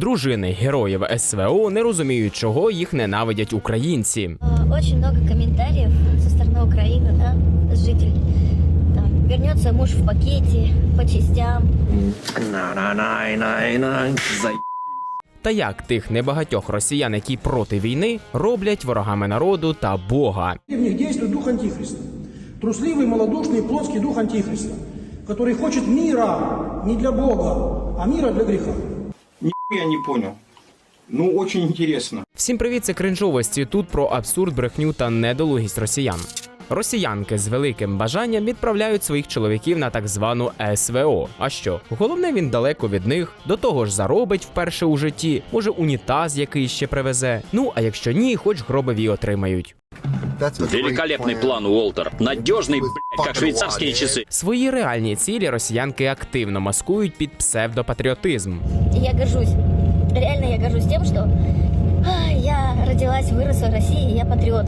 Дружини героїв СВО не розуміють, чого їх ненавидять українці. Э, Очень много комментариев со стороны Украины, да, с жителей. Там, вернется муж в пакете, по частям. Та як тих небагатьох росіян, які проти війни, роблять ворогами народу та Бога. В них действует дух Антихриста. Трусливый, малодушный, плотский дух Антихриста, который хочет мира не для Бога, а мира для греха. Я не понял. Ну, очень интересно. Всім привіт, це кринжовості. Тут про абсурд, брехню та недолугість росіян. Росіянки з великим бажанням відправляють своїх чоловіків на так звану СВО. А що? Головне, він далеко від них, до того ж заробить вперше у житті, може унітаз який ще привезе. Ну а якщо ні, хоч гробові отримають. Великолепный план, Уолтер. Надежный, блядь, как швейцарские часы. Свої реальні цілі росіянки активно маскують під псевдопатріотизм. И я горжусь. Реально я горжусь тем, что а, я родилась, выросла в России, я патриот.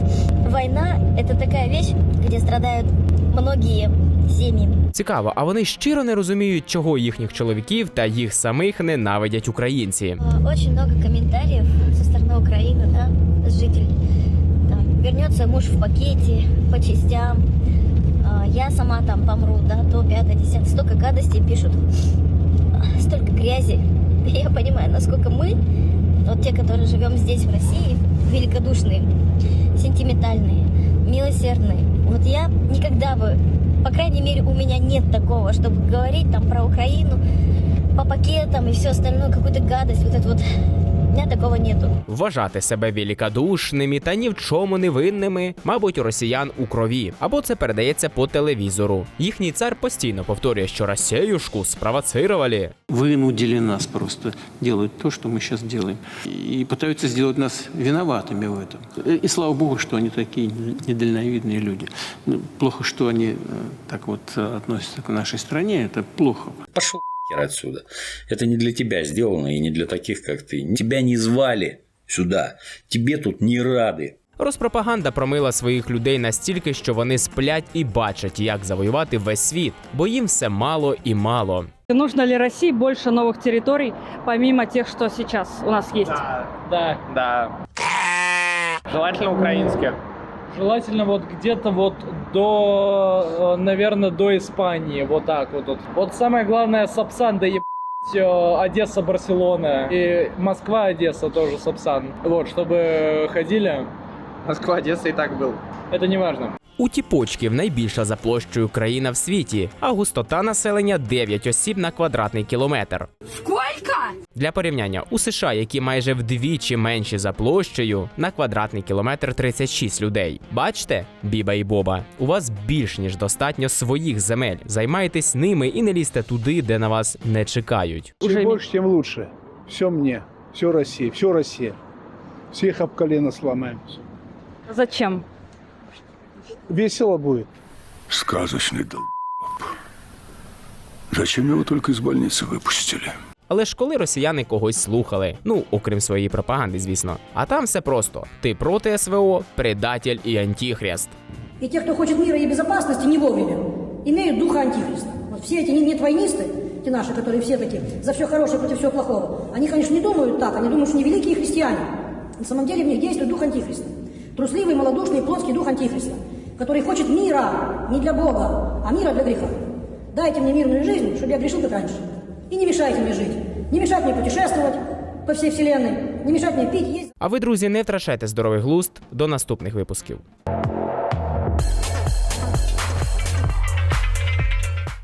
Война – это такая вещь, где страдают многие семьи. Цікаво, а вони щиро не розуміють, чого їхніх чоловіків та їх самих ненавидять українці. Э, Очень много комментариев со стороны Украины, да, с жителей. Там, вернется муж в пакете, по частям. А, Я сама там помру, да, то, пятое, десятое. Столько гадостей пишут, а, столько грязи. Я понимаю, насколько мы, вот те, которые живем здесь, в России, великодушные, сентиментальные, милосердные. Вот я никогда бы, по крайней мере, у меня нет такого, чтобы говорить там про Украину, по пакетам и все остальное, какую-то гадость, вот это вот. У меня такого нету. Вважати себе великодушними та ні в чому не винними, мабуть, у росіян у крові, або це передається по телевізору. Їхній цар постійно повторює, що Росіюшку спровоцировали. вынудили нас просто делать то, что мы сейчас делаем. И пытаются сделать нас виноватыми в этом. И слава богу, что они такие недальновидные люди. Ну, Плохо, что они э, так вот э, относятся к нашей стране, это плохо. Пошел хер отсюда. Это не для тебя сделано и не для таких, как ты. Тебя не звали сюда. Тебе тут не рады. Розпропаганда промила своїх людей настільки, що вони сплять і бачать, як завоювати весь світ, бо їм все мало і мало. Нужно ли России больше новых территорий, помимо тех, что сейчас у нас есть? Да, да. Желательно украинских. Желательно вот где-то вот до, наверное, до Испании, вот так вот. Вот, вот самое главное Сапсан доебать э, Одесса, Барселона и Москва, Одесса тоже Сапсан. Вот, чтобы ходили. Москва, Одесса и так был. Это не важно. У Тіпочків найбільша за площею країна в світі, а густота населення 9 осіб на квадратний кілометр. Для порівняння у США, які майже вдвічі менші за площею, на квадратний кілометр 36 людей. Бачите, Біба і Боба, у вас більш ніж достатньо своїх земель. Займайтесь ними і не лізьте туди, де на вас не чекають. Уже Чем больше, тем лучше. Все мне, все Россия, все Россия. Всех об колено сломаем. Зачем? Весело будет. Сказочный долб. Зачем его только из больницы выпустили? Але ж коли росіяни когось слухали, ну окрім своєї пропаганди, звісно. А там все просто: ти проти СВО, предатель і антихрест. И те, кто хочет мира и безопасности, не вовремя, имеют духа антихриста. Вот все эти не- нетвойнисты, те наши, которые все такие за все хорошее против всего плохого, они, конечно, не думают так, они думают, что они великие христиане. На самом деле в них действует дух антихриста. Трусливый, малодушный, плотский дух антихриста, который хочет мира не для Бога, а мира для греха. Дайте мне мирную жизнь, чтобы я грешил как раньше. И не мешайте мне жить. Не мешать мне путешествовать по всей вселенной. Не мешать мне пить, есть. А ви, друзі, не втрачайте здоровий глузд до наступних випусків.